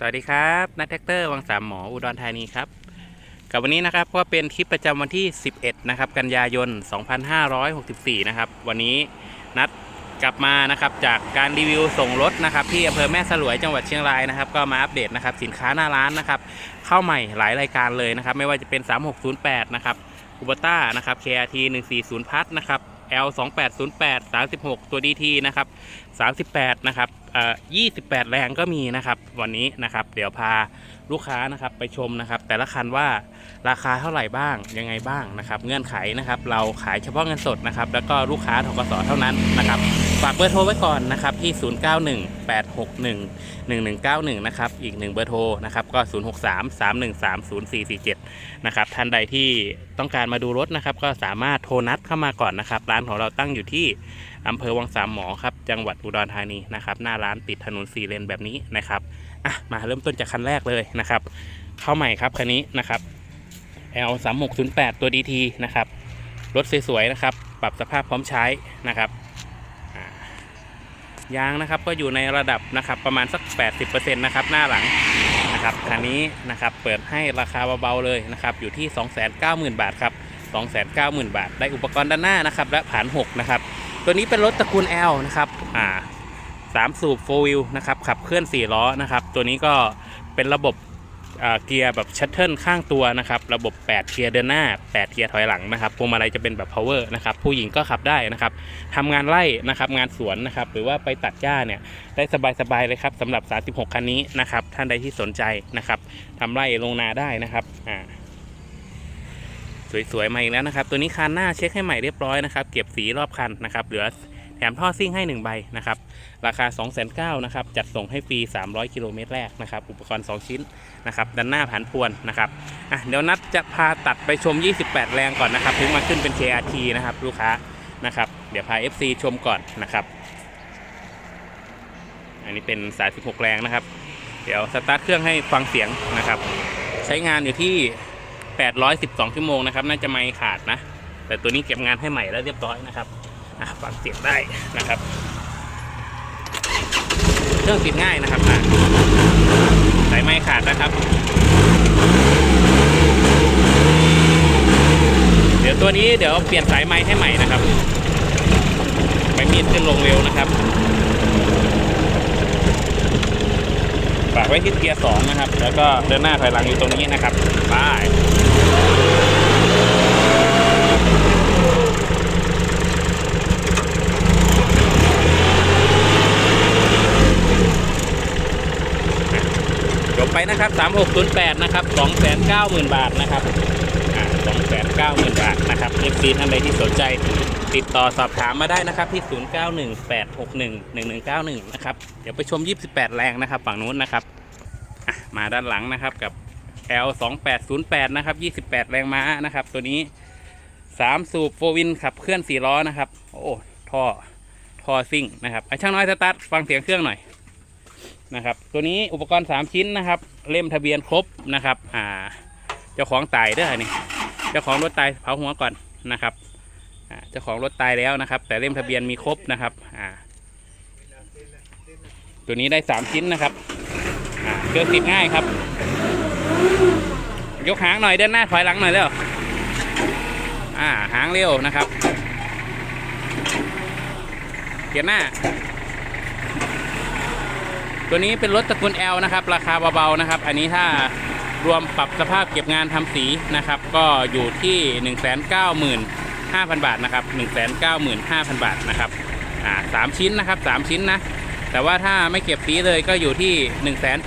สวัสดีครับนัทแท็กเตอร์วังสามหมออุดรธานีครับกับวันนี้นะครับก็เป็นคลิปประจำวันที่ 11 นะครับ กันยายน 2564 นะครับ วันนี้นัดกลับมานะครับจากการรีวิวส่งรถนะครับที่อำเภอแม่สลวยจังหวัดเชียงรายนะครับ ก็มาอัปเดตนะครับสินค้าหน้าร้านนะครับ เข้าใหม่หลายรายการเลยนะครับ ไม่ว่าจะเป็น 3608 นะครับคูบต้านะครับ KRT 140พัทนะครับ L 2808 36 ตัว DT นะครับ 38 นะครับ 28 แรงก็มีนะครับ วันนี้นะครับ เดี๋ยวพา ลูกค้านะครับไปชมนะครับ แต่ละคันว่าราคาเท่าไหร่บ้างยังไงบ้างนะครับ เงื่อนไขนะครับ เราขายเฉพาะเงินสดนะครับ แล้วก็ลูกค้าทกสเท่านั้นนะครับฝากเบอร์โทรไว้ก่อนนะครับที่ 0918611191 นะครับอีกหนึ่งเบอร์โทรนะครับก็ 0633130447 นะครับท่านใดที่ต้องการมาดูรถนะครับ ก็สามารถโทรนัดเข้ามาก่อนนะครับ ร้านของเราตั้งอยู่ที่อำเภอวังสามหมอครับจังหวัดอุดรธานีนะครับหน้าร้านติดถนนสี่เลนแบบนี้นะครับ อะมาเริ่มต้นจากคันแรกเลยนะครับ เข้าใหม่ครับคันนี้นะครับ L 3 6 0 8ตัว DT นะครับ รถสวยๆนะครับ ปรับสภาพพร้อมใช้นะครับยางนะครับก็อยู่ในระดับนะครับประมาณสัก 80%นะครับหน้าหลังนะครับคันนี้นะครับเปิดให้ราคาเบาๆเลยนะครับอยู่ที่ 290,000 บาทครับ 290,000 บาท ได้อุปกรณ์ด้านหน้านะครับและผ่าน 6 นะครับ ตัวนี้เป็นรถตระกูล L นะครับอ่า สามสูบ4 wheel นะครับขับเคลื่อน 4 ล้อนะครับ ตัวนี้ก็เป็นระบบเกียร์แบบชัตเทิลข้างตัวนะครับ ระบบ 8 เกียร์เดินหน้า 8 เกียร์ถอยหลังนะครับพวงมาลัยจะเป็นแบบ power นะครับ ผู้หญิงก็ขับได้นะครับทำงานไร่นะครับ งานสวนนะครับ หรือว่าไปตัดหญ้าเนี่ย ได้สบาย ๆ เลยครับสำหรับ 36 คันนี้นะครับ ท่านใดที่สนใจนะครับทำไร่ลงนาได้นะครับ อ่า สวย ๆ มาอีกแล้วนะครับ ตัวนี้คันหน้าเช็คให้ใหม่เรียบร้อยนะครับ เก็บสีรอบคันนะครับ เหลือ แถมท่อซิ่งให้ 1 ใบนะครับราคา 2 9 0 0 0นะครับจัดส่งให้ฟรี 300 กิโลเมตรแรกนะครับอุปกรณ์ 2 ชิ้นนะครับด้านหน้าผันพวนนะครับอะเดี๋ยวนัดจะพาตัดไปชม 28 แรงก่อนนะครับถึงมาขึ้นเป็น KRT นะครับลูกค้านะครับเดี๋ยวพา FC ชมก่อนนะครับ อันนี้เป็นสาย 16 แรงนะครับ เดี๋ยวสตาร์ทเครื่องให้ฟังเสียงนะครับ ใช้งานอยู่ที่ 812 ชั่วโมงนะครับ น่าจะไม่ขาดนะ แต่ตัวนี้เก็บงานให้ใหม่แล้วเรียบร้อยนะครับ ฟังเสียงได้นะครับ เครื่องติดง่ายนะครับสายไม่ขาดนะครับ เดี๋ยวตัวนี้เดี๋ยวเปลี่ยนสายไม้ให้ใหม่นะครับไปมีดขึ้นลงเร็วนะครับฝากไว้ที่เกียร์สองนะครับ แล้วก็เดินหน้าถอยหลังอยู่ตรงนี้นะครับไปจบไป นะครับ 3608 นะครับ 290,000 บาทนะครับอ่า290,000 บาทนะครับ FC ท่านใดที่สนใจติดต่อสอบถามมาได้นะครับที่ 0918611191 นะครับ เดี๋ยวไปชม 28 แรงนะครับ ฝั่งนู้นนะครับมาด้านหลังนะครับกับ L 2 8 0 8 นะครับ 28 แรงม้านะครับ ตัวนี้ 3 สูบโฟวินขับเคลื่อน 4 ล้อนะครับ โอ้ท่อท่อซิ่งนะครับไอช่างน้อยสตาร์ทฟังเสียงเครื่องหน่อย นะครับ ตัวนี้อุปกรณ์ 3 ชิ้นนะครับ เล่มทะเบียนครบนะครับ อ่า เจ้าของตายด้อนี่ เจ้าของรถตายเผาหัวก่อนนะครับ อ่า เจ้าของรถตายแล้วนะครับ แต่เล่มทะเบียนมีครบนะครับ อ่า ตัวนี้ได้ 3 ชิ้นนะครับ อ่าเครื่องติดง่ายครับ ยกหางหน่อยเดินหน้าถอยหลังหน่อยเร็ว อ่า หางเร็วนะครับ เกียร์หน้า ตัวนี้เป็นรถตระกูล L นะครับ ราคาเบาๆนะครับ อันนี้ถ้ารวมปรับสภาพเก็บงานทำสีนะครับ ก็อยู่ที่ 195,000 บาทนะครับ 195,000 บาทนะครับอ่าสามชิ้นนะครับ3ชิ้นนะแต่ว่าถ้าไม่เก็บสีเลยก็อยู่ที่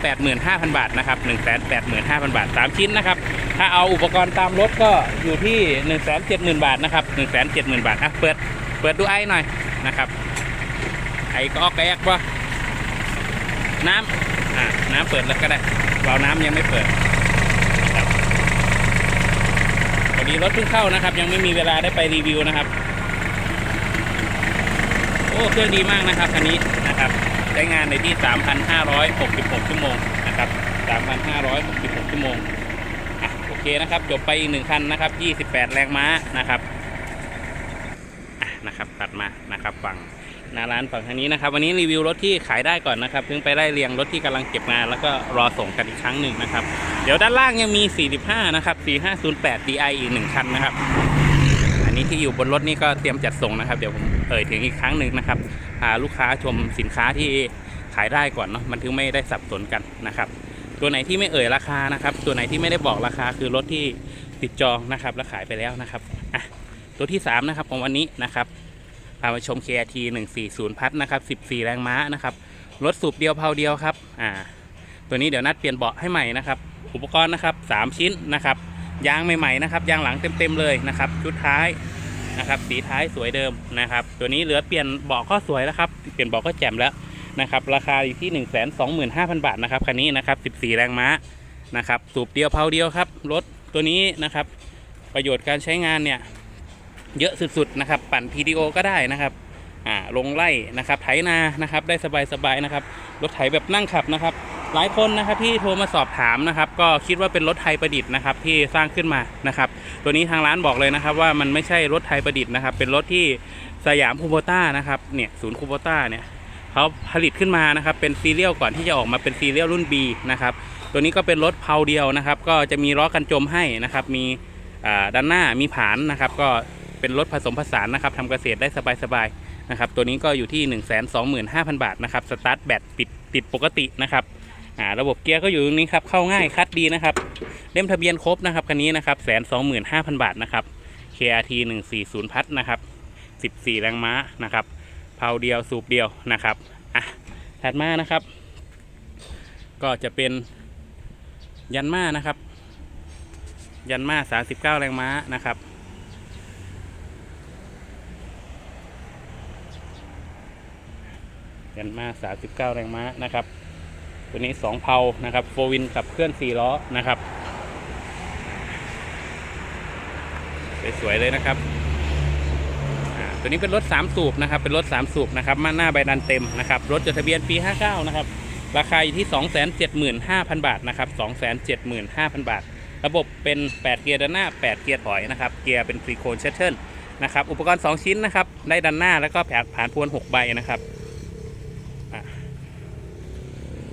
185,000 บาทนะครับ 185,000 บาท 3 ชิ้นนะครับ ถ้าเอาอุปกรณ์ตามรถก็อยู่ที่ 170,000 บาทนะครับ 170,000 บาทอะเปิด เปิดดูไอ้หน่อยนะครับ ไอ้ก็ออกแกกวะ น้ำอ่าน้ำเปิดแล้วก็ได้วาล์วน้ำยังไม่เปิดครับพอดีรถเพิ่งเข้านะครับ ยังไม่มีเวลาได้ไปรีวิวนะครับ โอ้เครื่องดีมากนะครับคันนี้นะครับใช้งานในที่ 3,566 ชั่วโมงนะครับ 3,566 ชั่วโมงอโอเคนะครับ จบไปอีกหนึ่งคันนะครับ 28 แรงม้านะครับอะนะครับ ตัดมานะครับฝั่ง หน้าร้านฝั่งทางนี้นะครับ วันนี้รีวิวรถที่ขายได้ก่อนนะครับเพิ่งไปได้เรียงรถที่กำลังเก็บงาน แล้วก็รอส่งกันอีกครั้งหนึ่งนะครับ เดี๋ยวด้านล่างยังมี 45 นะครับ 4508 Di อีกหนึ่งคันนะครับ อันนี้ที่อยู่บนรถนี่ก็เตรียมจัดส่งนะครับ เดี๋ยวผมเอ่ยถึงอีกครั้งหนึ่งนะครับพาลูกค้าชมสินค้าที่ขายได้ก่อนเนาะมันถึงไม่ได้สับสนกันนะครับ ตัวไหนที่ไม่เอ่ยราคานะครับ ตัวไหนที่ไม่ได้บอกราคาคือรถที่ติดจองนะครับและขายไปแล้วนะครับอะตัวที่3นะครับของวันนี้นะครับ พามาชม KRT 140 พัทนะครับ14 แรงม้านะครับรถสูบเดียวเพาเดียวครับอ่าตัวนี้เดี๋ยวนัดเปลี่ยนเบาะให้ใหม่นะครับ อุปกรณ์นะครับ 3 ชิ้นนะครับยางใหม่ๆนะครับยางหลังเต็มๆเลยนะครับชุดท้ายนะครับสีท้ายสวยเดิมนะครับ ตัวนี้เหลือเปลี่ยนเบาะก็สวยแล้วครับเปลี่ยนเบาะก็แจ่มแล้วนะครับราคาอยู่ที่ 1 2 5 0 0 0 บาทนะครับคันนี้นะครับ14 แรงม้านะครับสูบเดียวเพาเดียวครับรถตัวนี้นะครับประโยชน์การใช้งานเนี่ย เยอะสุดๆนะครับ ปั่น PDO ก็ได้นะครับอ่าลงไล่นะครับไถนานะครับได้สบายๆนะครับรถไถแบบนั่งขับนะครับ หลายคนนะครับที่โทรมาสอบถามนะครับ ก็คิดว่าเป็นรถไทยประดิษฐ์นะครับที่สร้างขึ้นมานะครับ ตัวนี้ทางร้านบอกเลยนะครับ ว่ามันไม่ใช่รถไทยประดิษฐ์นะครับ เป็นรถที่สยามคูโบต้านะครับเนี่ยศูนย์คูโบต้าเนี่ยเขาผลิตขึ้นมานะครับ เป็นซีเรียลก่อนที่จะออกมาเป็นซีเรียลรุ่น B นะครับตัวนี้ก็เป็นรถเพาเดียวนะครับ ก็จะมีล้อกันจมให้นะครับ มีด้านหน้ามีผานนะครับ ก็ เป็นรถผสมผสานนะครับทำเกษตรได้สบายๆนะครับ ตัวนี้ก็อยู่ที่ 1 2 5 0 0 0 บาทนะครับ สตาร์ทแบตปิดติดปกตินะครับอ่าระบบเกียร์ก็อยู่ตรงนี้ครับ เข้าง่ายคัดดีนะครับ เล่มทะเบียนครบนะครับคันนี้นะครับแสนสองหมื่นห้าพันบาทนะครับ KRT หนึ่งสี่ศูนย์พัทนะครับสิบสี่แรงม้านะครับเพาเดียวสูบเดียวนะครับ อะ ถัดมานะครับ ก็จะเป็นยันมานะครับ ยันมาสามสิบเก้าแรงม้านะครับ ยันมาสามสิบเก้าแรงม้านะครับ ตัวนี้สองเพานะครับโฟวินขับเคลื่อนสี่ล้อนะครับ สวยๆเลยนะครับ ตัวนี้เป็นรถ 3 สูบนะครับ เป็นรถ 3 สูบนะครับ มาหน้าใบดันเต็มนะครับ รถจดทะเบียนปี 59 นะครับ ราคาอยู่ที่ 275,000 บาทนะครับ 275,000 บาท ระบบเป็น 8 เกียร์ด้านหน้า 8 เกียร์ถอยนะครับ เกียร์เป็นฟรีโคนเชตเทิลนะครับ อุปกรณ์ 2 ชิ้นนะครับ ได้ด้านหน้าแล้วก็แผงผ่านพวน 6 ใบนะครับ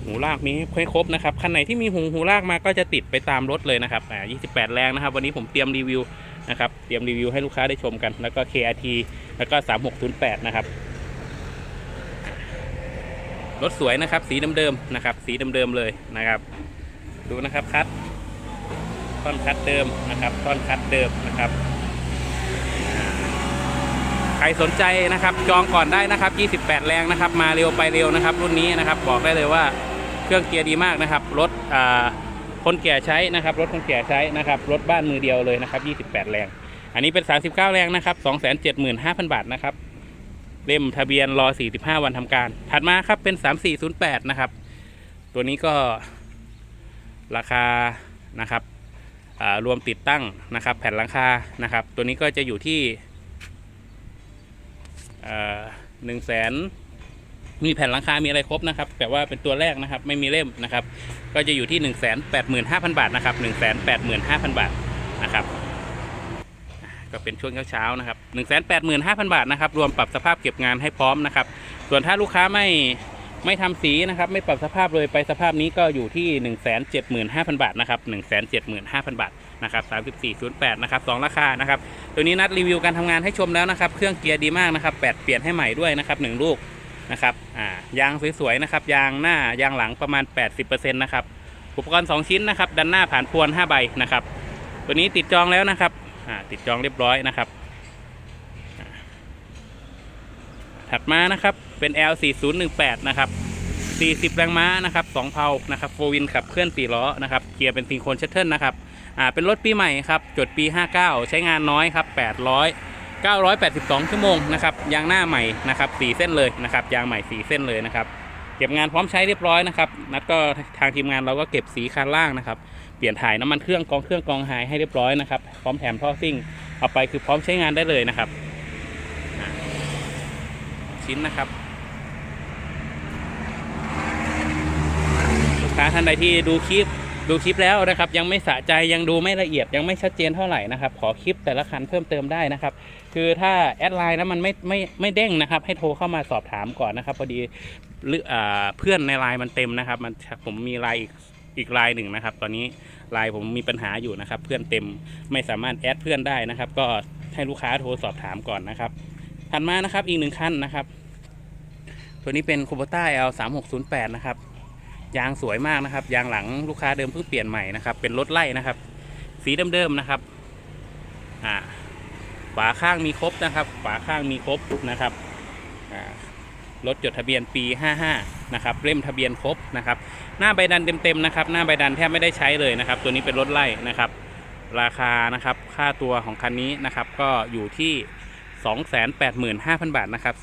หูลากมีให้ครบนะครับคันไหนที่มีหูหูลากมาก็จะติดไปตามรถเลยนะครับอ่า28 แรงนะครับ วันนี้ผมเตรียมรีวิวนะครับเตรียมรีวิวให้ลูกค้าได้ชมกัน แล้วก็ KRT แล้วก็ 3608 นะครับรถสวยนะครับ สีเดิมๆนะครับ สีเดิมๆเลยนะครับ ดูนะครับคัดท่อนคัดเดิมนะครับท่อนคัดเดิมนะครับใครสนใจนะครับจองก่อนได้นะครับ 28 แรงนะครับ มาเร็วไปเร็วนะครับ รุ่นนี้นะครับ บอกได้เลยว่า เครื่องเกียร์ดีมากนะครับ รถคนแก่ใช้นะครับ รถคนแก่ใช้นะครับ รถบ้านมือเดียวเลยนะครับ 28 แรง อันนี้เป็น 39 แรงนะครับ 275,000 บาทนะครับ เล่มทะเบียนรอ 45 วันทำการ ถัดมาครับเป็น 3408 นะครับ ตัวนี้ก็ราคานะครับรวมติดตั้งนะครับ แผ่นหลังคานะครับ ตัวนี้ก็จะอยู่ที่หนึ่งแสน มีแผ่นหลังคา มีอะไรครบนะครับ แต่ว่าเป็นตัวแรกนะครับ ไม่มีเล่มนะครับ ก็จะอยู่ที่ 1 8 5 0 0 0 บาทนะครับ 1 8 5 0 0 0 บาทนะครับ ก็เป็นช่วงเช้าๆนะครับ 1 8 5 0 0 0 บาทนะครับ รวมปรับสภาพเก็บงานให้พร้อมนะครับ ส่วนถ้าลูกค้าไม่ไม่ทำสีนะครับ ไม่ปรับสภาพเลยไปสภาพนี้ก็อยู่ที่ 1 7 5 0 0 0 บาทนะครับ 1 7 5 0 0 0 บาทนะครับ3408นะครับสองราคานะครับตัวนี้นัดรีวิวการทำงานให้ชมแล้วนะครับ เครื่องเกียร์ดีมากนะครับแปดเปลี่ยนให้ใหม่ด้วยนะครับหนึ่งลูก นะครับอ่ายางสวยๆนะครับ ยางหน้ายางหลังประมาณ 80%นะครับอุปกรณ์ 2 ชิ้นนะครับดันหน้าผ่านพวน 5 ใบนะครับ ตัวนี้ติดจองแล้วนะครับอ่าติดจองเรียบร้อยนะครับ ถัดมานะครับเป็น L4018 นะครับ40 แรงม้านะครับ2เพานะครับโฟวินขับเคลื่อน4ล้อนะครับเกียร์เป็นซิงโครนเชตเทิลนะครับอ่าเป็นรถปีใหม่ครับจดปี 59 ใช้งานน้อยครับ800 982 ชั่วโมงนะครับยางหน้าใหม่นะครับ4เส้นเลยนะครับยางใหม่ 4 เส้นเลยนะครับเก็บงานพร้อมใช้เรียบร้อยนะครับนัดก็ทางทีมงานเราก็เก็บสีคันล่างนะครับเปลี่ยนถ่ายน้ำมันเครื่องกองเครื่องกองไฮให้เรียบร้อยนะครับพร้อมแถมท่อซิ่งเอาไปคือพร้อมใช้งานได้เลยนะครับ ชิ้นนะครับลูกค้าท่านใดที่ดูคลิปดูคลิปแล้วนะครับ ยังไม่สะใจยังดูไม่ละเอียดยังไม่ชัดเจนเท่าไหร่นะครับ ขอคลิปแต่ละคันเพิ่มเติมได้นะครับ คือถ้าแอดไลน์แล้วมันไม่ไม่ไม่เด้งนะครับ ให้โทรเข้ามาสอบถามก่อนนะครับ พอดีหรือเพื่อนในไลน์มันเต็มนะครับ มันผมมีไลน์อีกอีกไลน์หนึ่งนะครับ ตอนนี้ไลน์ผมมีปัญหาอยู่นะครับ เพื่อนเต็มไม่สามารถแอดเพื่อนได้นะครับ ก็ให้ลูกค้าโทรสอบถามก่อนนะครับถัดมานะครับอีกหนึ่งคันนะครับ ตัวนี้เป็น Kubota L 3 6 0 8นะครับยางสวยมากนะครับ ยางหลังลูกค้าเดิมเพิ่งเปลี่ยนใหม่นะครับ เป็นรถไล่นะครับ สีเดิมๆนะครับ อ่า ฝาข้างมีครบนะครับ ฝาข้างมีครบนะครับรถจดทะเบียนปี 55 นะครับ เล่มทะเบียนครบนะครับ หน้าใบดันเต็มๆนะครับ หน้าใบดันแทบไม่ได้ใช้เลยนะครับ ตัวนี้เป็นรถไล่นะครับ ราคานะครับ ค่าตัวของคันนี้นะครับ ก็อยู่ที่ 285,000 บาทนะครับ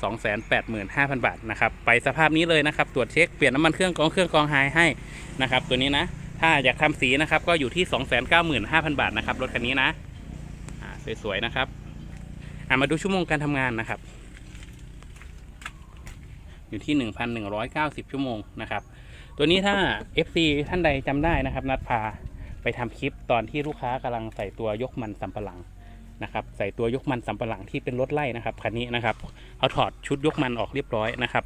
285,000 บาทนะครับ ไปสภาพนี้เลยนะครับ ตรวจเช็ค เปลี่ยนน้ำมันเครื่องกองเครื่องกองไฮให้นะครับ ตัวนี้นะ ถ้าอยากทำสีนะครับ ก็อยู่ที่ 295,000 บาทนะครับ รถคันนี้นะ สวยๆนะครับ อ่ามาดูชั่วโมงการทำงานนะครับ อยู่ที่1,190ชั่วโมงนะครับ ตัวนี้ถ้า FC ท่านใดจำได้นะครับ นัดพาไปทำคลิปตอนที่ลูกค้ากำลังใส่ตัวยกมันสำปะหลังนะครับ ใส่ตัวยกมันสำปะหลังที่เป็นรถไล่นะครับคันนี้นะครับเอาถอดชุดยกมันออกเรียบร้อยนะครับ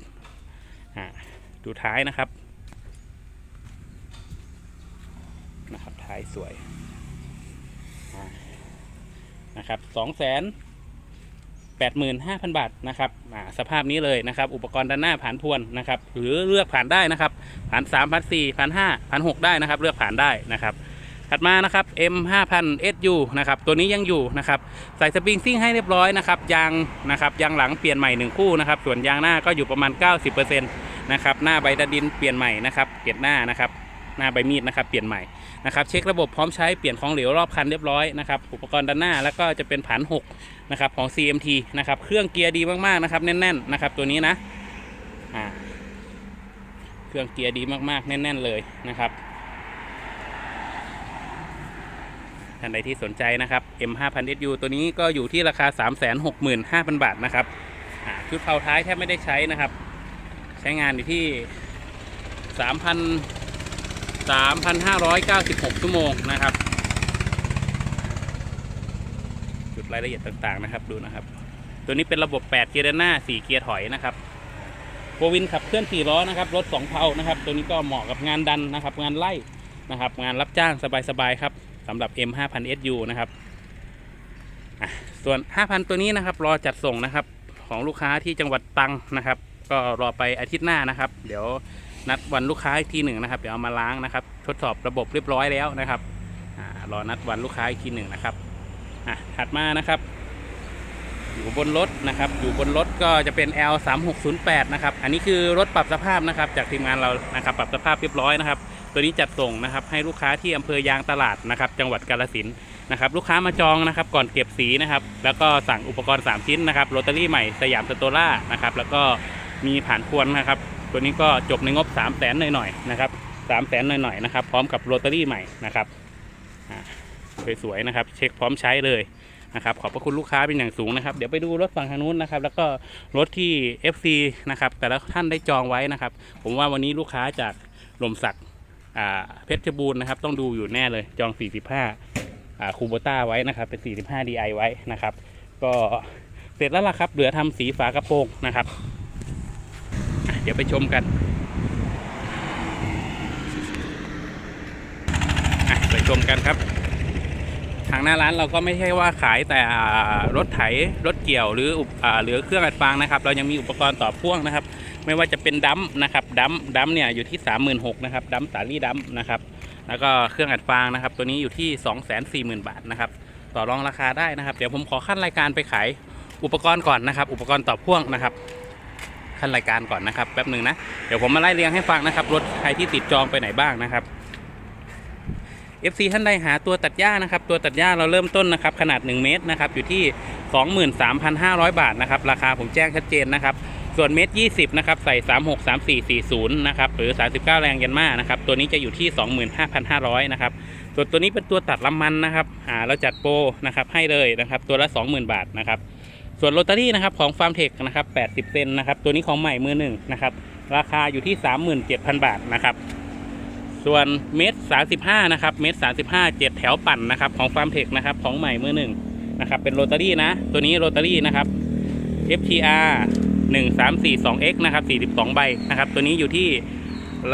อ่าดูท้ายนะครับนะครับท้ายสวยนะครับสองแสน แปดหมื่นห้าพันบาทนะครับสภาพนี้เลยนะครับ อุปกรณ์ด้านหน้าผ่านทวนนะครับ หรือเลือกผ่านได้นะครับ ผ่านสามพันสี่พันห้าพันหกได้นะครับ เลือกผ่านได้นะครับ ถัดมานะครับ M 5 0 0 SU นะครับ ตัวนี้ยังอยู่นะครับ ใส่สปริงซิ่งให้เรียบร้อยนะครับ ยางนะครับยางหลังเปลี่ยนใหม่ 1 คู่นะครับ ส่วนยางหน้าก็อยู่ประมาณ 90%นะครับ หน้าใบดดินเปลี่ยนใหม่นะครับเกล็ดหน้านะครับ หน้าใบมีดนะครับเปลี่ยนใหม่นะครับเช็คระบบพร้อมใช้เปลี่ยนของเหลวรอบคันเรียบร้อยนะครับอุปกรณ์ด้านหน้าแล้วก็จะเป็นผัน6นะครับของ CMT นะครับเครื่องเกียร์ดีมากๆนะครับแน่นๆนะครับตัวนี้นะอ่าเครื่องเกียร์ดีมากๆแน่น ๆเลยนะครับท่านใดที่สนใจนะครับ M 5 0 0 SU ตัวนี้ก็อยู่ที่ราคา 365,000 บาทนะครับชุดเผาท้ายแทบไม่ได้ใช้นะครับ ใช้งานอยู่ที่ 3,000 3,596 ชั่วโมงนะครับ จุดรายละเอียดต่างๆนะครับดูนะครับ ตัวนี้เป็นระบบ 8 เกียร์เดินหน้า 4 เกียร์ถอยนะครับโฟวินขับเคลื่อน 4 ล้อนะครับ รถ 2 เพานะครับ ตัวนี้ก็เหมาะกับงานดันนะครับ งานไล่นะครับ งานรับจ้างสบายๆครับสำหรับ M 5 0 0 SU นะครับส่วน 5,000 ตัวนี้นะครับ รอจัดส่งนะครับ ของลูกค้าที่จังหวัดตังนะครับ ก็รอไปอาทิตย์หน้านะครับ เดี๋ยว นัดวันลูกค้าอีกทีหนึ่งนะครับ เดี๋ยวเอามาล้างนะครับ ทดสอบระบบเรียบร้อยแล้วนะครับรอนัดวันลูกค้าอีกทีหนึ่งนะครับอะถัดมานะครับ อยู่บนรถนะครับ อยู่บนรถก็จะเป็น L 3 6 0 8 นะครับ อันนี้คือรถปรับสภาพนะครับ จากทีมงานเรานะครับ ปรับสภาพเรียบร้อยนะครับ ตัวนี้จัดส่งนะครับ ให้ลูกค้าที่อำเภอยางตลาดนะครับ จังหวัดกาฬสินนะครับ ลูกค้ามาจองนะครับ ก่อนเก็บสีนะครับ แล้วก็สั่งอุปกรณ์ 3 ชิ้นนะครับโรตารี่ใหม่สยามสโตล่านะครับ แล้วก็มีผ่านควรนะครับ ตัวนี้ก็จบในงบ3 0 0แสนหน่อยๆนะครับ3 0 0แสนหน่อยๆนะครับ พร้อมกับโรตารี่ใหม่นะครับสวยๆนะครับ เช็คพร้อมใช้เลยนะครับ ขอบพระคุณลูกค้าเป็นอย่างสูงนะครับ เดี๋ยวไปดูรถฝั่งทางนู้นนะครับ แล้วก็รถที่ FC นะครับ แต่ละท่านได้จองไว้นะครับ ผมว่าวันนี้ลูกค้าจากลมศักดิ์เพชรบูรณ์นะครับ ต้องดูอยู่แน่เลย จอง 45อ่าคูโบต้าไว้นะครับ เป็น 45 DI ไว้นะครับ ก็เสร็จแล้วล่ะครับ เหลือทำสีฝากระโปรงนะครับ เดี๋ยวไปชมกันไปชมกันครับ ทางหน้าร้านเราก็ไม่ใช่ว่าขายแต่รถไถรถเกี่ยวหรืออุปอ่าหรือเครื่องอัดฟางนะครับ เรายังมีอุปกรณ์ต่อพ่วงนะครับ ไม่ว่าจะเป็นดัมนะครับดัมดัมเนี่ยอยู่ที่ 36,000นะครับดัมสาลี่ดัมนะครับ แล้วก็เครื่องอัดฟางนะครับ ตัวนี้อยู่ที่ 240,000 บาทนะครับ ต่อรองราคาได้นะครับ เดี๋ยวผมขอขั้นรายการไปขายอุปกรณ์ก่อนนะครับ อุปกรณ์ต่อพ่วงนะครับ ขั้นรายการก่อนนะครับแป๊บหนึ่งนะ เดี๋ยวผมมาไล่เรียงให้ฟังนะครับ รถใครที่ติดจองไปไหนบ้างนะครับ FC ท่านใดหาตัวตัดหญ้านะครับ ตัวตัดหญ้าเราเริ่มต้นนะครับขนาด 1 เมตรนะครับอยู่ที่ 23,500 บาทนะครับราคาผมแจ้งชัดเจนนะครับส่วนเมตร 20 นะครับ ใส่ 36 34 40 นะครับ หรือ 39 แรงยันมานะครับ ตัวนี้จะอยู่ที่ 25,500 นะครับ ส่วนตัวนี้เป็นตัวตัดลำมันนะครับ อ่า เราจัดโปรนะครับ ให้เลยนะครับ ตัวละ 20,000 บาทนะครับ ส่วนโรตารี่นะครับของฟาร์มเทคนะครับ 80 เซนนะครับ ตัวนี้ของใหม่มือหนึ่งนะครับ ราคาอยู่ที่ 37,000 บาทนะครับ ส่วนเมตรสาสิบห้านะครับ เมตรสาสิบห้าเจ็ดแถวปั่นนะครับ ของฟาร์มเทคนะครับ ของใหม่มือหนึ่งนะครับ เป็นโรตารี่นะ ตัวนี้โรตารี่นะครับ FTR 1342X นะครับ 42 ใบนะครับ ตัวนี้อยู่ที่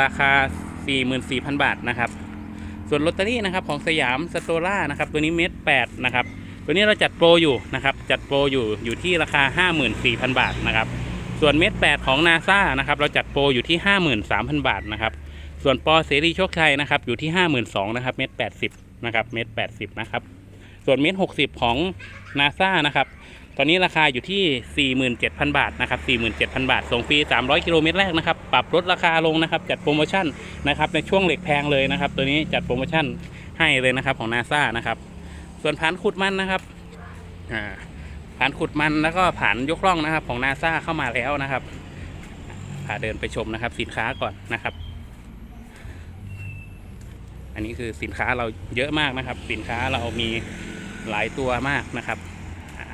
ราคา 44,000 บาทนะครับ ส่วนลอตเตอรี่นะครับของสยามสโตล่านะครับ ตัวนี้เมตร8นะครับ ตัวนี้เราจัดโปรอยู่นะครับ จัดโปรอยู่อยู่ที่ราคา 54,000 บาทนะครับ ส่วนเมตร8ของนาซานะครับเราจัดโปรอยู่ที่ 53,000 บาทนะครับ ส่วนปอเสรีโชคชัยนะครับอยู่ที่ 52,000นะครับเมตร80นะครับเมตร80นะครับ ส่วนเมตร60 ของนาซานะครับตอนนี้ราคาอยู่ที่ 47,000 บาทนะครับ 47,000 บาท ส่งฟรี 300 กิโลเมตรแรกนะครับ ปรับลดราคาลงนะครับ จัดโปรโมชั่นนะครับ ในช่วงเหล็กแพงเลยนะครับ ตัวนี้จัดโปรโมชั่นให้เลยนะครับของนาซานะครับ ส่วนผานขุดมันนะครับอ่าผานขุดมันแล้วก็ผานยกล่องนะครับ ของนาซาเข้ามาแล้วนะครับพาเดินไปชมนะครับ สินค้าก่อนนะครับ อันนี้คือสินค้าเราเยอะมากนะครับ สินค้าเรามีหลายตัวมากนะครับอ่า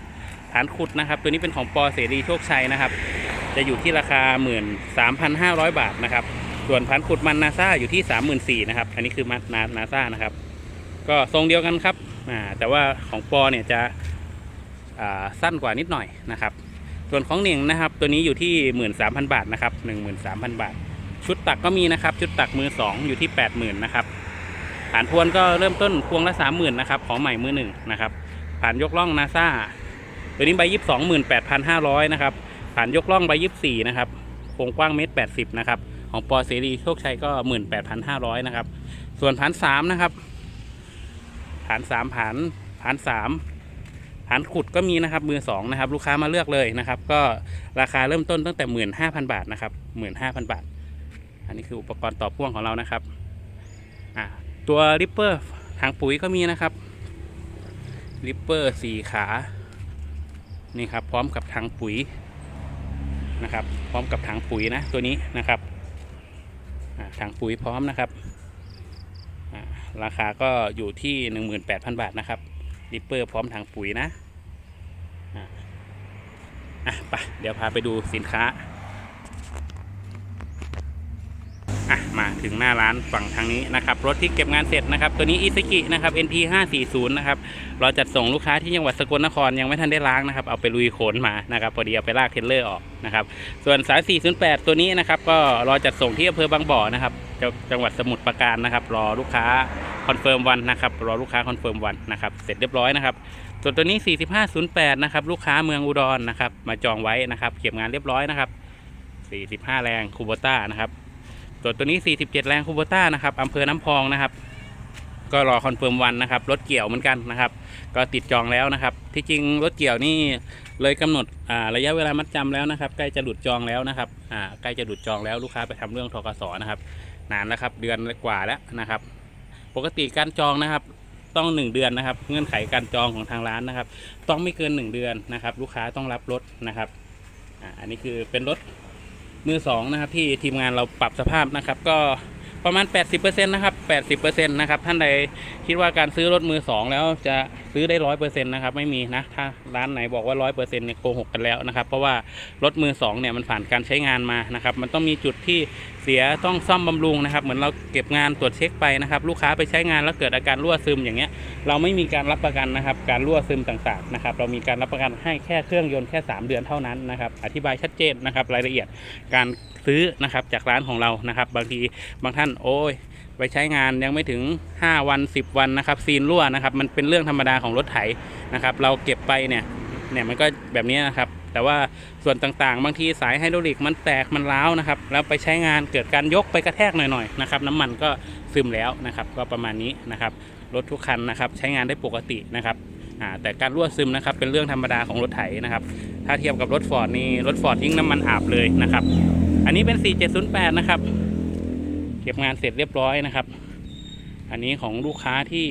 ฐานขุดนะครับ ตัวนี้เป็นของปอเสรีโชคชัยนะครับ จะอยู่ที่ราคา 13,500 บาทนะครับ ส่วนฐานขุดมันนาซาอยู่ที่ 34,000นะครับ อันนี้คือมันนานาซานะครับ ก็ทรงเดียวกันครับอ่า แต่ว่าของปอเนี่ยจะสั้นกว่านิดหน่อยนะครับ ส่วนของเหน่งนะครับ ตัวนี้อยู่ที่ 13,000 บาทนะครับ 13,000 บาท ชุดตักก็มีนะครับ ชุดตักมือ 2 อยู่ที่ 80,000นะครับผ่านพวนก็เริ่มต้นพวงละ 30,000นะครับ ของใหม่มือหนึ่งนะครับ ผ่านยกล่องนาซาตัวนี้ใบยี่สิบสองหมื่นแปดพันห้าร้อยนะครับผ่านยกล่องใบยี่สิบสี่นะครับโครงกว้างเมตรแปดสิบนะครับของปอเสรีโชคชัยก็หมื่นแปดพันห้าร้อยนะครับส่วนผ่านสามนะครับ ผ่านสามผ่านผ่านสามผ่านขุดก็มีนะครับมือสองนะครับ ลูกค้ามาเลือกเลยนะครับ ก็ราคาเริ่มต้นตั้งแต่หมื่นห้าพันบาทนะครับหมื่นห้าพันบาท อันนี้คืออุปกรณ์ต่อพ่วงของเรานะครับอ่าตัวริปเปอร์ถังปุ๋ยก็มีนะครับริปเปอร์สี่ขานี่ครับพร้อมกับถังปุ๋ยนะครับ พร้อมกับถังปุ๋ยนะตัวนี้นะครับถังปุ๋ยพร้อมนะครับ ราคาก็อยู่ที่ 18,000 บาทนะครับริปเปอร์พร้อมถังปุ๋ยนะอะไปเดี๋ยวพาไปดูสินค้าอะมาถึงหน้าร้านฝั่งทางนี้นะครับ รถที่เก็บงานเสร็จนะครับ ตัวนี้อิซกินะครับ NT 540นะครับเราจัดส่งลูกค้าที่จังหวัดสกลนครยังไม่ทันได้ล้างนะครับ เอาไปลุยโขนมานะครับพอดีเอาไปลากเทรลเลอร์ออกนะครับ ส่วนสาย 408 ตัวนี้นะครับ ก็รอจัดส่งที่อำเภอบางบ่อนะครับ จังจังหวัดสมุทรปราการนะครับรอลูกค้าคอนเฟิร์มวันนะครับรอลูกค้าคอนเฟิร์มวันนะครับเสร็จเรียบร้อยนะครับส่วนตัวนี้ 4508 นะครับลูกค้าเมืองอุดรนะครับมาจองไว้นะครับเก็บงานเรียบร้อยนะครับ 45 แรงคูโบต้านะครับส่วนตัวนี้ 47 แรงคูโบต้านะครับอำเภอน้ำพองนะครับก็รอคอนเฟิร์มวันนะครับรถเกี่ยวเหมือนกันนะครับ ก็ติดจองแล้วนะครับ ที่จริงรถเกี่ยวนี่เลยกำหนดระยะเวลามัดจำแล้วนะครับ ใกล้จะหลุดจองแล้วนะครับอ่าใกล้จะหลุดจองแล้วลูกค้าไปทำเรื่องทกสนะครับ นานแล้วครับ เดือนกว่าแล้วนะครับ ปกติการจองนะครับต้อง 1 เดือนนะครับ เงื่อนไขการจองของทางร้านนะครับ ต้องไม่เกิน 1 เดือนนะครับ ลูกค้าต้องรับรถนะครับอันนี้คือเป็นรถมือสองนะครับ ที่ทีมงานเราปรับสภาพนะครับ ก็ประมาณ 80%นะครับ 80%นะครับท่านใดคิดว่าการซื้อรถมือสองแล้วจะ ซื้อได้ร้อยเปอร์เซ็นต์นะครับไม่มีนะถ้าร้านไหนบอกว่าร้อยเปอร์เซ็นต์เนี่ยโกหกกันแล้วนะครับ เพราะว่ารถมือสองเนี่ยมันผ่านการใช้งานมานะครับมันต้องมีจุดที่เสียต้องซ่อมบำรุงนะครับเหมือนเราเก็บงานตรวจเช็คไปนะครับลูกค้าไปใช้งานแล้วเกิดอาการรั่วซึมอย่างเงี้ยเราไม่มีการรับประกันนะครับการรั่วซึมต่างๆนะครับเรามีการรับประกันให้แค่เครื่องยนต์แค่ 3 เดือนเท่านั้นนะครับอธิบายชัดเจนนะครับรายละเอียดการซื้อนะครับจากร้านของเรานะครับ บางทีบางท่านโอ้ย ไปใช้งานยังไม่ถึง 5 วัน 10 วันนะครับ ซีนรั่วนะครับ มันเป็นเรื่องธรรมดาของรถไถนะครับ เราเก็บไปเนี่ยเนี่ยมันก็แบบนี้นะครับ แต่ว่าส่วนต่างๆ บางทีสายไฮดรอลิกมันแตกมันร้าวนะครับ แล้วไปใช้งานเกิดการยกไปกระแทกหน่อยๆนะครับ น้ำมันก็ซึมแล้วนะครับ ก็ประมาณนี้นะครับ รถทุกคันนะครับ ใช้งานได้ปกตินะครับแต่การรั่วซึมนะครับเป็นเรื่องธรรมดาของรถไถนะครับ ถ้าเทียบกับรถฟอร์ดนี่รถฟอร์ดทิ้งน้ำมันอาบเลยนะครับ อันนี้เป็น 4708 นะครับ เก็บงานเสร็จเรียบร้อยนะครับ อันนี้ของลูกค้าที่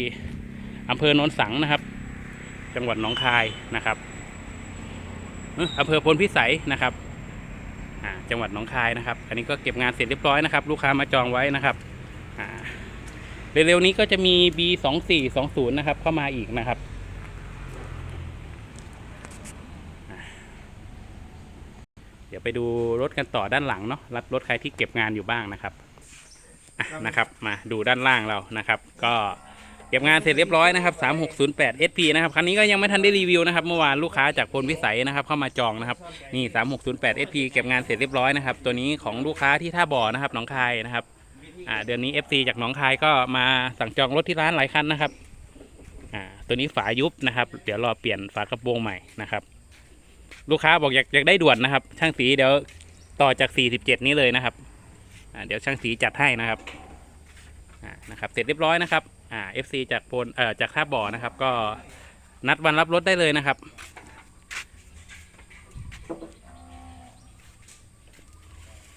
อำเภอโนนสังนะครับ จังหวัดหนองคายนะครับเอ้ออำเภอพลพิสัยนะครับจังหวัดหนองคายนะครับ อันนี้ก็เก็บงานเสร็จเรียบร้อยนะครับ ลูกค้ามาจองไว้นะครับเร็วๆนี้ก็จะมี B 2 4 2 0นะครับ เข้ามาอีกนะครับเดี๋ยวไปดูรถกันต่อด้านหลังเนาะรถรถใครที่เก็บงานอยู่บ้างนะครับ อะนะครับ มาดูด้านล่างเรานะครับ ก็เก็บงานเสร็จเรียบร้อยนะครับ 3608 SP นะครับคันนี้ก็ยังไม่ทันได้รีวิวนะครับ เมื่อวานลูกค้าจากพลวิสัยนะครับ เข้ามาจองนะครับ นี่ 3608 SP เก็บงานเสร็จเรียบร้อยนะครับ ตัวนี้ของลูกค้าที่ท่าบ่อนะครับหนองคายนะครับ อ่า เดือนนี้ FC จากหนองคายก็มาสั่งจองรถที่ร้านหลายคันนะครับ อ่า ตัวนี้ฝายุบนะครับ เดี๋ยวรอเปลี่ยนฝากระโปรงใหม่นะครับ ลูกค้าบอกอยากอยากได้ด่วนนะครับ ช่างสีเดี๋ยวต่อจาก 47 นี้เลยนะครับ เดี๋ยวช่างสีจัดให้นะครับนะครับ เสร็จเรียบร้อยนะครับอ่า FC จากโพนเอ่อจากท่าบ่อนะครับ ก็นัดวันรับรถได้เลยนะครับ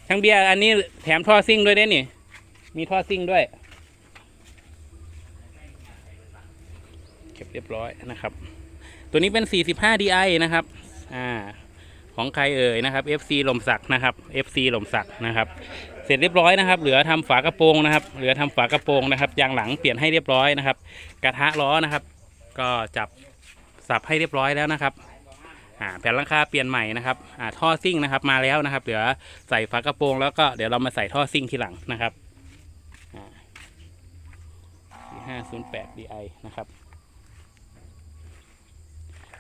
ช่างเบียร์อันนี้แถมท่อซิ่งด้วยเด้นี่ มีท่อซิ่งด้วย เก็บเรียบร้อยนะครับ ตัวนี้เป็น 45 DI นะครับ อ่า ของใครเอ่ยนะครับ FC ลมศักนะครับ FC ลมศักนะครับ เสร็จเรียบร้อยนะครับ เหลือทำฝากระโปรงนะครับ เหลือทำฝากระโปรงนะครับ ยางหลังเปลี่ยนให้เรียบร้อยนะครับ กระทะล้อนะครับ ก็จับสับให้เรียบร้อยแล้วนะครับแผ่นหลังคาเปลี่ยนใหม่นะครับท่อซิ่งนะครับมาแล้วนะครับ เหลือใส่ฝากระโปรงแล้วก็เดี๋ยวเรามาใส่ท่อซิ่งทีหลังนะครับอ่า508 DI นะครับ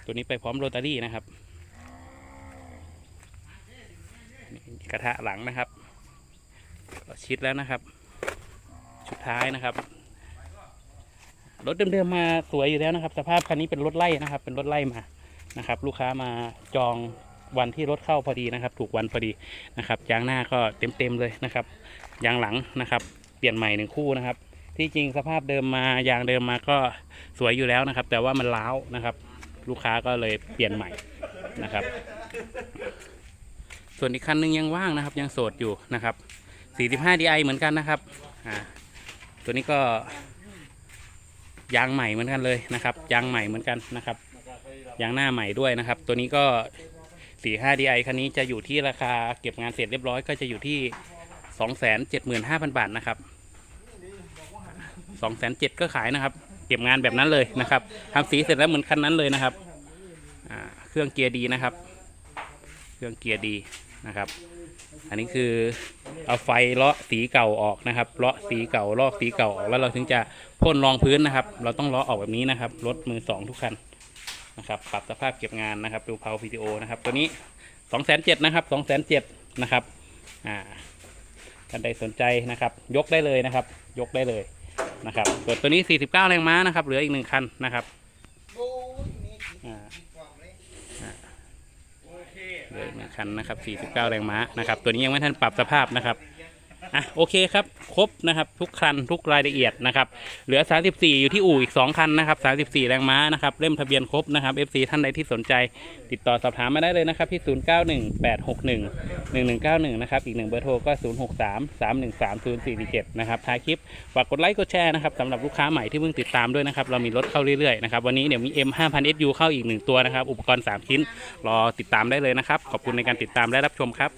ตัวนี้ไปพร้อมโรตารี่นะครับ กระทะหลังนะครับ ชิดแล้วนะครับ ชุดท้ายนะครับ รถเดิมๆมาสวยอยู่แล้วนะครับ สภาพคันนี้เป็นรถไล่นะครับ เป็นรถไล่มานะครับ ลูกค้ามาจองวันที่รถเข้าพอดีนะครับ ถูกวันพอดีนะครับยางหน้าก็เต็มๆเลยนะครับยางหลังนะครับ เปลี่ยนใหม่หนึ่งคู่นะครับ ที่จริงสภาพเดิมมายางเดิมมาก็สวยอยู่แล้วนะครับ แต่ว่ามันล้าวนะครับ ลูกค้าก็เลยเปลี่ยนใหม่นะครับ ส่วนอีกคันหนึงยังว่างนะครับ ยังโสดอยู่นะครับ 45 DI เหมือนกันนะครับอ่าตัวนี้ก็ยางใหม่เหมือนกันเลยนะครับยางใหม่เหมือนกันนะครับยางหน้าใหม่ด้วยนะครับ ตัวนี้ก็ 45 DI คันนี้จะอยู่ที่ราคาเก็บงานเสร็จเรียบร้อยก็จะอยู่ที่ 275,000 บาทนะครับ 207,000 ก็ขายนะครับ เก็บงานแบบนั้นเลยนะครับทำสีเสร็จแล้วเหมือนคันนั้นเลยนะครับเครื่องเกียร์ดีนะครับ เครื่องเกียร์ดีนะครับ อันนี้คือเอาไฟเลาะสีเก่าออกนะครับ เลาะสีเก่าลอกสีเก่าออกแล้วเราถึงจะพ่นรองพื้นนะครับ เราต้องเลาะออกแบบนี้นะครับ รถมือสองทุกคันนะครับ ปรับสภาพเก็บงานนะครับดูเพาพีดีโอนะครับ ตัวนี้สองแสนเจ็ดนะครับสองแสนเจ็ดนะครับ อ่าท่านใดสนใจนะครับ ยกได้เลยนะครับ ยกได้เลยนะครับส่วนตัวนี้ 49 แรงม้านะครับ เหลืออีกหนึ่งคันนะครับ อ่า เหลืออีกหนึ่งคันนะครับ 49 แรงม้านะครับ ตัวนี้ยังไม่ทันปรับสภาพนะครับ อะโอเคครับครบนะครับทุกคันทุกรายละเอียดนะครับเหลือ 34 อยู่ที่อู่อีก 2 คันนะครับ34 แรงม้านะครับเล่มทะเบียนครบนะครับ FC ท่านใดที่สนใจ ติดต่อสอบถามมาได้เลยนะครับที่ 0918611191 นะครับอีกหนึ่งเบอร์โทรก็ 0633130447 นะครับท้ายคลิปฝากกดไลค์กดแชร์นะครับสำหรับลูกค้าใหม่ที่เพิ่งติดตามด้วยนะครับเรามีรถเข้าเรื่อยๆนะครับวันนี้เดี๋ยวมี M 5000 SU เข้าอีกหนึ่งตัวนะครับอุปกรณ์ 3 ชิ้นรอติดตามได้เลยนะครับขอบคุณในการติดตามและรับชมครับ